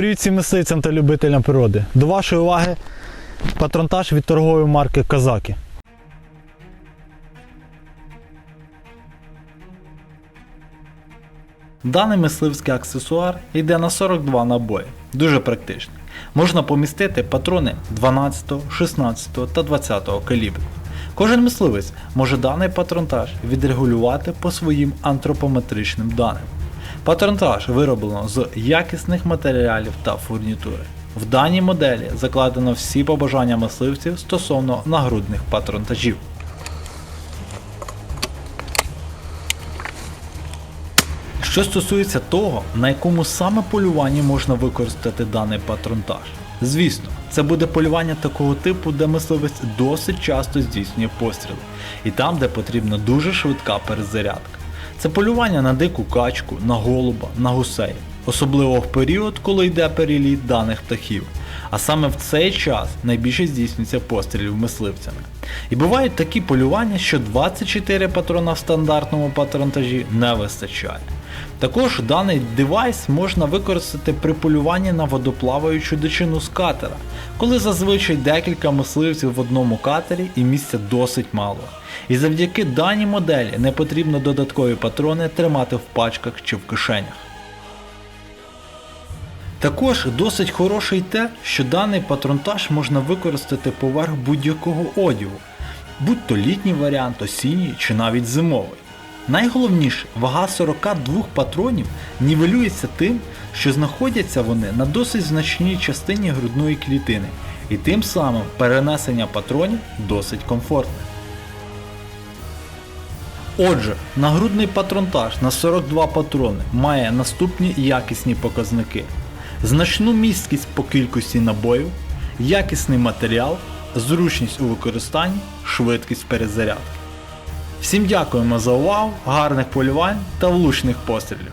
Привіт всім мисливцям та любителям природи. До вашої уваги патронтаж від торгової марки Казаки. Даний мисливський аксесуар йде на 42 набої. Дуже практичний. Можна помістити патрони 12, 16 та 20 калібру. Кожен мисливець може даний патронтаж відрегулювати по своїм антропометричним даним. Патронтаж вироблено з якісних матеріалів та фурнітури. В даній моделі закладено всі побажання мисливців стосовно нагрудних патронтажів. Що стосується того, на якому саме полюванні можна використати даний патронтаж. Звісно, це буде полювання такого типу, де мисливець досить часто здійснює постріли, і там, де потрібна дуже швидка перезарядка. Це полювання на дику качку, на голуба, на гусей, особливо в період, коли йде переліт даних птахів. А саме в цей час найбільше здійснюється пострілів мисливцями. І бувають такі полювання, що 24 патрона в стандартному патронтажі не вистачає. Також даний девайс можна використати при полюванні на водоплаваючу дичину з катера, коли зазвичай декілька мисливців в одному катері і місця досить мало. І завдяки даній моделі не потрібно додаткові патрони тримати в пачках чи в кишенях. Також досить хороше й те, що даний патронтаж можна використати поверх будь-якого одягу, будь то літній варіант, осінній чи навіть зимовий. Найголовніше, вага 42 патронів нівелюється тим, що знаходяться вони на досить значній частині грудної клітини, і тим самим перенесення патронів досить комфортне. Отже, нагрудний патронтаж на 42 патрони має наступні якісні показники: значну місткість по кількості набоїв, якісний матеріал, зручність у використанні, швидкість перезарядки. Всім дякуємо за увагу, гарних полювань та влучних пострілів.